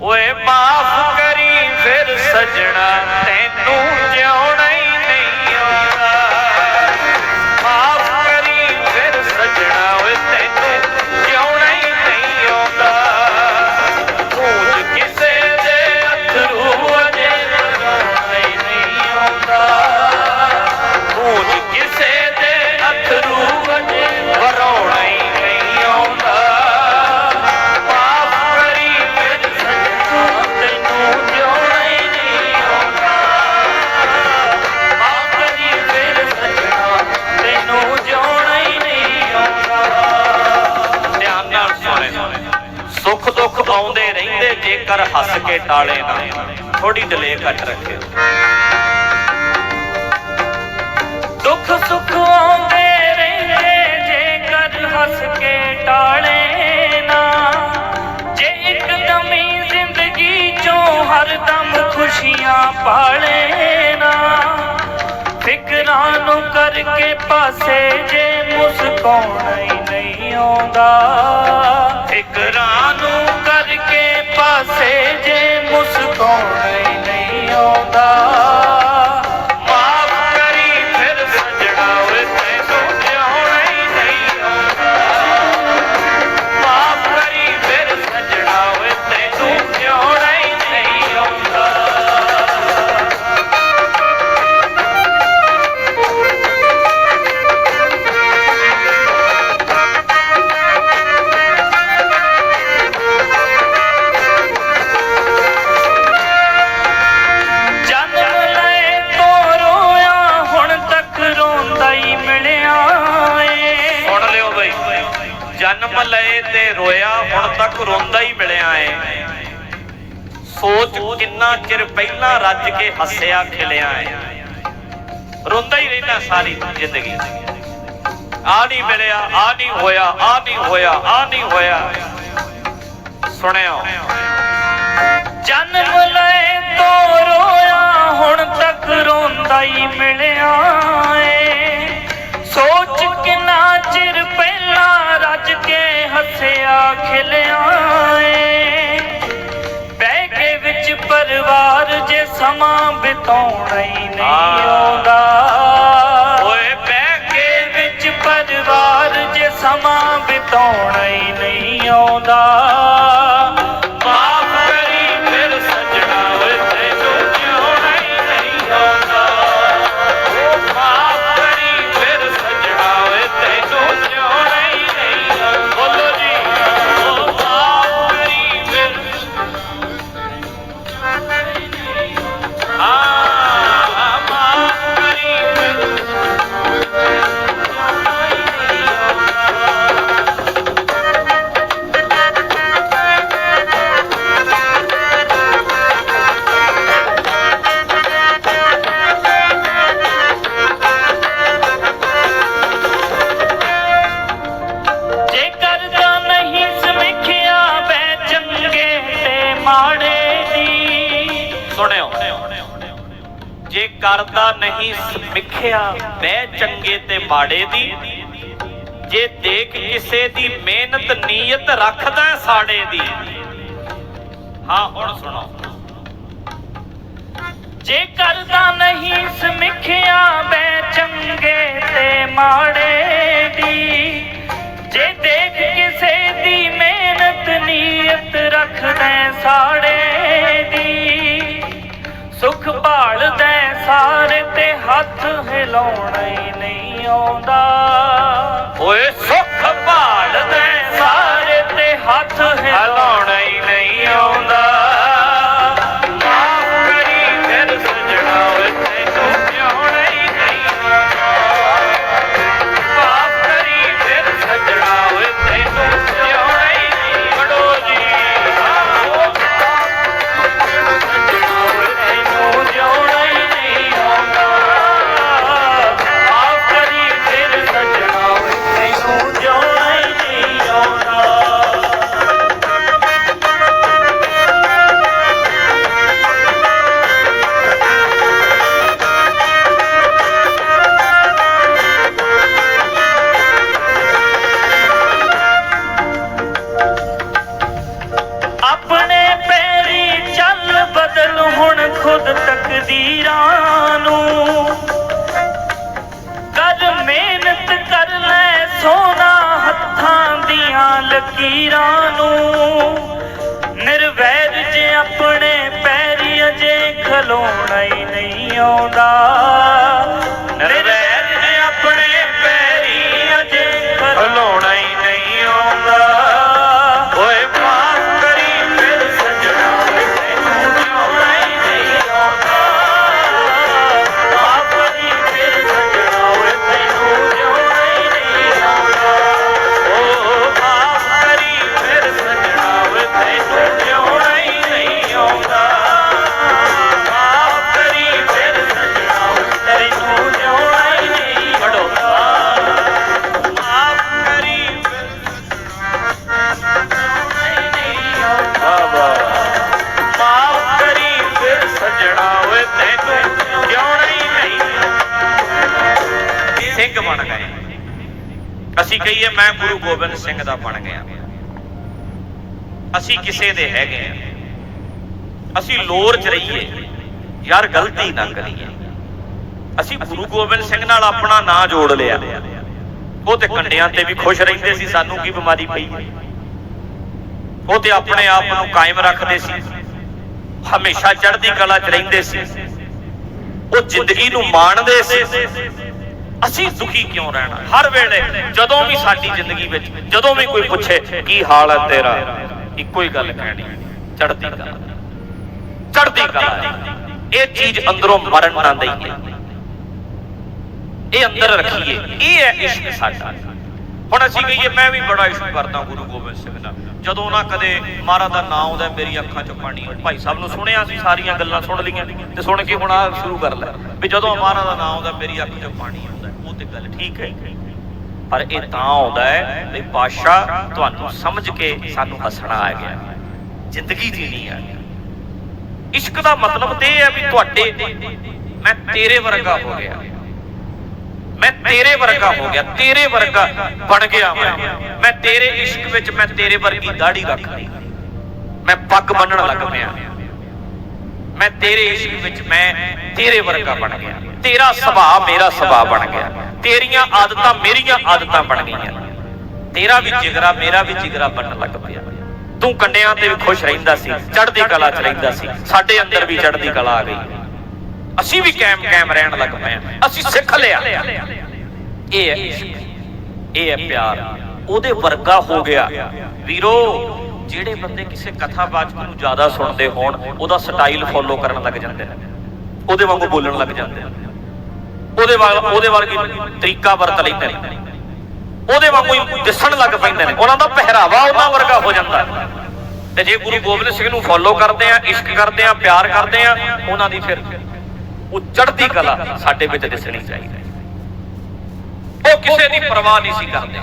ਓਏ ਮਾਫ ਕਰੀ ਫਿਰ ਸਜਣਾ ਜੇਕਰ ਹੱਸ ਕੇ ਟਾਲੇ ਨਾ ਥੋੜੀ ਡਿਲੇ ਕੱਟ ਰੱਖਿਓ। ਦੁੱਖ ਸੁੱਖ ਆਉਂਦੇ ਰਹਿੰਦੇ, ਜੇਕਰ ਹੱਸ ਕੇ ਟਾਲੇ ਨਾ। ਜੇ ਇੱਕਦਮੀ ਜ਼ਿੰਦਗੀ ਚੋਂ ਹਰਦਮ ਖੁਸ਼ੀਆਂ ਪਾਲੇ ਨਾ। ਫਿਕਰਾਂ ਨੂੰ ਕਰਕੇ ਪਾਸੇ ਜੇ ਮੁਸਕਾਉਣਾ ਹੀ ਨਹੀਂ ਆਉਂਦਾ। ਪਾਸੇ ਜੇ ਸੋਚ ਕਿੰਨਾ ਚਿਰ ਪਹਿਲਾਂ ਰੱਜ ਕੇ ਹੱਸਿਆ, ਖਿਲਿਆ ਏ। ਰੋਂਦਾ ਹੀ ਰਹਿੰਦਾ ਸਾਰੀ ਜ਼ਿੰਦਗੀ। ਆ ਨਹੀਂ ਮਿਲਿਆ ਆ ਨਹੀਂ ਹੋਇਆ ਆ ਨਹੀਂ ਹੋਇਆ ਆ ਨਹੀਂ ਹੋਇਆ। ਸੁਣਿਓ। ਜਨਮ ਲਏ ਤੋਂ ਰੋਇਆ, ਹੁਣ ਤੱਕ ਰੋਂਦਾ ਹੀ ਮਿਲਿਆ ਏ। ਸੋਚ ਕਿੰਨਾ ਚਿਰ ਪਹਿਲਾਂ ਰੱਜ ਕੇ ਹੱਸਿਆ, ਖਿਲਿਆ ਸਮਾਂ ਬਿਤਾਉਣਾ ਹੀ ਨਹੀਂ। ਆਉਂਦਾ ਓਏ ਬਹਿ ਕੇ ਵਿੱਚ ਪਰਿਵਾਰ ਜੇ ਸਮਾਂ ਬਿਤਾਉਣਾ ਹੀ ਨਹੀਂ ਆਉਂਦਾ ਕਰਦਾ ਨਹੀਂ ਸਮਿਖਿਆ ਬਹਿ ਚੰਗੇ ਤੇ ਮਾੜੇ ਦੀ। ਜੇ ਦੇਖ ਕਿਸੇ ਦੀ ਮਿਹਨਤ, ਨੀਅਤ ਰੱਖਦਾ ਸਾੜੇ ਦੀ। ਹਾਂ, ਹੁਣ ਸੁਣੋ। ਜੇ ਕਰਦਾ ਨਹੀਂ ਸਮਿਖਿਆ ਬੈ ਚੰਗੇ ਤੇ ਮਾੜੇ ਦੀ। ਜੇ ਦੇਖ ਕਿਸੇ ਦੀ ਮਿਹਨਤ, ਨੀਅਤ ਰੱਖਦਾ ਸਾੜੇ ਦੀ। ਸੁਖ ਭਾਲਦਾ ਸਾਰੇ ਤੇ ਹੱਥ ਹਿਲਾਉਣਾ ਹੀ ਨਹੀਂ ਆਉਂਦਾ। ਓਏ ਸੁੱਖ ਭਾਲਦਾ ਸਾਰੇ ਤੇ ਹੱਥ ਹਿਲਾਉਣਾ ਚੱਲ ਬਦਲ ਹੁਣ ਖੁਦ ਤਕਦੀਰਾਂ ਨੂੰ। ਕਰ ਮਿਹਨਤ ਕਰ ਲੈ ਸੋਨਾ ਹੱਥਾਂ ਦੀਆਂ ਲਕੀਰਾਂ ਨੂੰ। ਨਿਰਵੈਰ ਜੇ ਆਪਣੇ ਪੈਰੀ ਅਜੇ ਖਲੋਣਾ ਹੀ ਨਹੀਂ ਆਉਂਦਾ। ਅਸੀਂ ਕਹੀਏ ਮੈਂ ਗੁਰੂ ਗੋਬਿੰਦ ਸਿੰਘ ਦਾ ਬਣ ਗਿਆ। ਅਸੀਂ ਕਿਸੇ ਦੇ ਹੈਗੇ ਆ ਅਸੀਂ ਲੋਰ ਚ ਰਹੀਏ। ਯਾਰ ਗਲਤੀ ਨਾ ਕਰੀਏ। ਅਸੀਂ ਗੁਰੂ ਗੋਬਿੰਦ ਸਿੰਘ ਨਾਲ ਆਪਣਾ ਨਾਂ ਜੋੜ ਲਿਆ। ਉਹ ਤੇ ਕੰਡਿਆਂ ਤੇ ਵੀ ਖੁਸ਼ ਰਹਿੰਦੇ ਸੀ, ਸਾਨੂੰ ਕੀ ਬਿਮਾਰੀ ਪਈ ਉਹ ਤੇ ਆਪਣੇ ਆਪ ਨੂੰ ਕਾਇਮ ਰੱਖਦੇ ਸੀ। ਹਮੇਸ਼ਾ ਚੜ੍ਹਦੀ ਕਲਾ ਚ ਰਹਿੰਦੇ ਸੀ। ਉਹ ਜ਼ਿੰਦਗੀ ਨੂੰ ਮਾਣਦੇ ਸੀ। ਅਸੀਂ ਦੁਖੀ ਕਿਉਂ ਰਹਿਣਾ? ਹਰ ਵੇਲੇ ਜਦੋਂ ਵੀ ਸਾਡੀ ਜ਼ਿੰਦਗੀ ਵਿੱਚ, ਜਦੋਂ ਵੀ ਕੋਈ ਪੁੱਛੇ, ਕੀ ਹਾਲ ਹੈ ਤੇਰਾ? ਇੱਕੋ ਹੀ ਗੱਲ ਕਹਿਣੀ ਚੜਦੀ ਕਲਾ। ਚੜ੍ਹਦੀ ਕਲਾ। ਇਹ ਚੀਜ਼ ਅੰਦਰੋਂ ਮਰਨ ਨਾ ਦਈਏ। ਇਹ ਅੰਦਰ ਰੱਖੀਏ। ਇਹ ਹੈ ਇਸ਼ਕ ਸਾਡਾ। ਹੁਣ ਅਸੀਂ ਕਹੀਏ, ਮੈਂ ਵੀ ਬੜਾ ਇਸ਼ਕ ਕਰਦਾ ਗੁਰੂ ਗੋਬਿੰਦ ਸਿੰਘ ਦਾ। ਜਦੋਂ ਨਾ ਕਦੇ ਮਹਾਰਾਜ ਦਾ ਨਾਮ ਆਉਂਦਾ, ਮੇਰੀ ਅੱਖਾਂ 'ਚ ਪਾਣੀ ਭਾਈ ਸਾਹਿਬ ਨੂੰ ਸੁਣਿਆ ਸੀ ਸਾਰੀਆਂ ਗੱਲਾਂ, ਸੁਣ ਲਈਆਂ। ਤੇ ਸੁਣ ਕੇ ਹੁਣ ਆ ਸ਼ੁਰੂ ਕਰ ਲੈ ਵੀ ਜਦੋਂ ਮਹਾਰਾਜ ਦਾ ਨਾਮ ਆਉਂਦਾ, ਮੇਰੀ ਅੱਖ 'ਚ ਪਾਣੀ ਠੀਕ ਹੈ। ਪਰ ਇਹ ਤਾਂ ਆਉਂਦਾ ਹੈ ਵੀ ਪਾਸ਼ਾ ਤੁਹਾਨੂੰ ਸਮਝ ਕੇ ਸਾਨੂੰ ਹੱਸਣਾ ਆ ਗਿਆ। ਜ਼ਿੰਦਗੀ ਜੀਣੀ ਆ। ਇਸ਼ਕ ਦਾ ਮਤਲਬ ਇਹ ਹੈ ਵੀ ਤੁਹਾਡੇ ਮੈਂ ਤੇਰੇ ਵਰਗਾ ਹੋ ਗਿਆ। ਮੈਂ ਤੇਰੇ ਵਰਗਾ ਹੋ ਗਿਆ। ਤੇਰੇ ਵਰਗਾ ਬਣ ਗਿਆ ਮੈਂ। ਮੈਂ ਤੇਰੇ ਇਸ਼ਕ ਵਿੱਚ ਮੈਂ ਤੇਰੇ ਵਰਗੀ ਦਾੜੀ ਰੱਖ ਲਈ ਮੈਂ ਪੱਗ ਬੰਨਣ ਲੱਗ ਪਿਆ। ਮੈਂ ਤੇਰੇ ਇਸ਼ਕ ਵਿੱਚ ਮੈਂ ਤੇਰੇ ਵਰਗਾ ਬਣ ਗਿਆ। ਤੇਰਾ ਸੁਭਾਅ ਮੇਰਾ ਸੁਭਾਅ ਬਣ ਗਿਆ। ਤੇਰੀਆਂ ਆਦਤਾਂ ਮੇਰੀਆਂ ਆਦਤਾਂ ਬਣ ਗਈਆਂ। ਤੇਰਾ ਵੀ ਜਿਗਰਾ, ਮੇਰਾ ਵੀ ਜਿਗਰਾ ਬਣਨ ਲੱਗ ਪਿਆ। ਤੂੰ ਕੰਡਿਆਂ ਤੇ ਵੀ ਖੁਸ਼ ਰਹਿੰਦਾ ਸੀ, ਚੜ੍ਹਦੀ ਕਲਾ 'ਚ ਰਹਿੰਦਾ ਸੀ, ਸਾਡੇ ਅੰਦਰ ਵੀ ਚੜ੍ਹਦੀ ਕਲਾ ਆ ਗਈ। ਅਸੀਂ ਵੀ ਕਾਇਮ ਕਾਇਮ ਰਹਿਣ ਲੱਗ ਪਏ ਅਸੀਂ ਸਿੱਖ ਲਿਆ। ਇਹ ਹੈ ਇਹ ਹੈ ਪਿਆਰ। ਉਹਦੇ ਵਰਗਾ ਹੋ ਗਿਆ। ਵੀਰੋ, ਜਿਹੜੇ ਬੰਦੇ ਕਿਸੇ ਕਥਾ ਵਾਚਕ ਨੂੰ ਜ਼ਿਆਦਾ ਸੁਣਦੇ ਹੋਣ, ਉਹਦਾ ਸਟਾਈਲ ਫੋਲੋ ਕਰਨ ਲੱਗ ਜਾਂਦੇ ਨੇ। ਉਹਦੇ ਵਾਂਗੂ ਬੋਲਣ ਲੱਗ ਜਾਂਦੇ ਨੇ। ਉਹਦੇ ਵਾਂਗ ਉਹਦੇ ਵਰਗੀ ਤਰੀਕਾ ਵਰਤ ਲੈਂਦੇ ਨੇ। ਉਹਦੇ ਵਾਂਗੂ ਹੀ ਦਿਸਣ ਲੱਗ ਪੈਂਦੇ ਨੇ। ਉਹਨਾਂ ਦਾ ਪਹਿਰਾਵਾ ਉਹਨਾਂ ਵਰਗਾ ਹੋ ਜਾਂਦਾ ਤੇ ਜੇ ਗੁਰੂ ਗੋਬਿੰਦ ਸਿੰਘ ਨੂੰ ਫੋਲੋ ਕਰਦੇ ਆ ਇਸ਼ਕ ਕਰਦੇ ਆ ਪਿਆਰ ਕਰਦੇ ਆ ਉਹਨਾਂ ਦੀ ਫਿਰ ਉਹ ਚੜ੍ਹਦੀ ਕਲਾ ਸਾਡੇ ਵਿੱਚ ਦਿਸਣੀ ਚਾਹੀਦੀ ਉਹ ਕਿਸੇ ਦੀ ਪਰਵਾਹ ਨਹੀਂ ਸੀ ਕਰਦੇ।